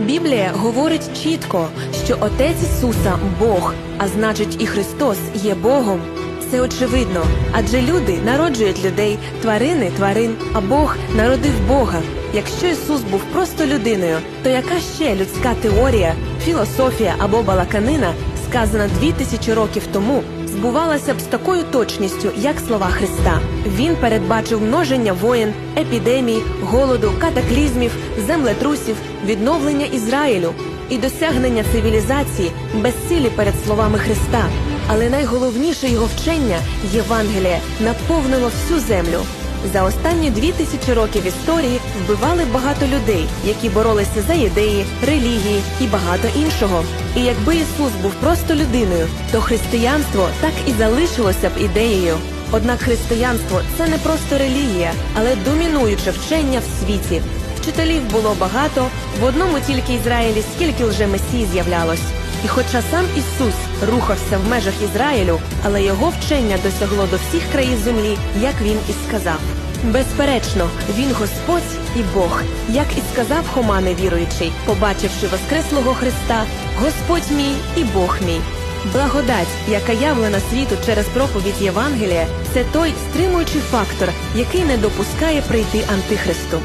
Біблія говорить чітко, що Отець Ісуса Бог, а значить і Христос є Богом. Це очевидно, адже люди народжують людей, тварини тварин, а Бог народив Бога. Якщо Ісус був просто людиною, то яка ще людська теорія, філософія або балаканина, сказана дві тисячі років тому, збувалася б з такою точністю, як слова Христа. Він передбачив множення воєн, епідемій, голоду, катаклізмів, землетрусів, відновлення Ізраїлю і досягнення цивілізації безцілі перед словами Христа. Але найголовніше його вчення Євангеліє наповнило всю землю. За останні дві тисячі років історії вбивали багато людей, які боролися за ідеї, релігії і багато іншого. І якби Ісус був просто людиною, то християнство так і залишилося б ідеєю. Однак християнство це не просто релігія, але домінуюче вчення в світі. Вчителів було багато, в одному тільки Ізраїлі скільки вже месій з'являлось. І хоча сам Ісус рухався в межах Ізраїлю, але його вчення досягло до всіх країн землі, як він і сказав. Безперечно, він Господь і Бог, як і сказав Хома невіруючий, побачивши воскреслого Христа, Господь мій і Бог мій. Благодать, яка явлена світу через проповідь Євангелія, це той стримуючий фактор, який не допускає прийти антихристу.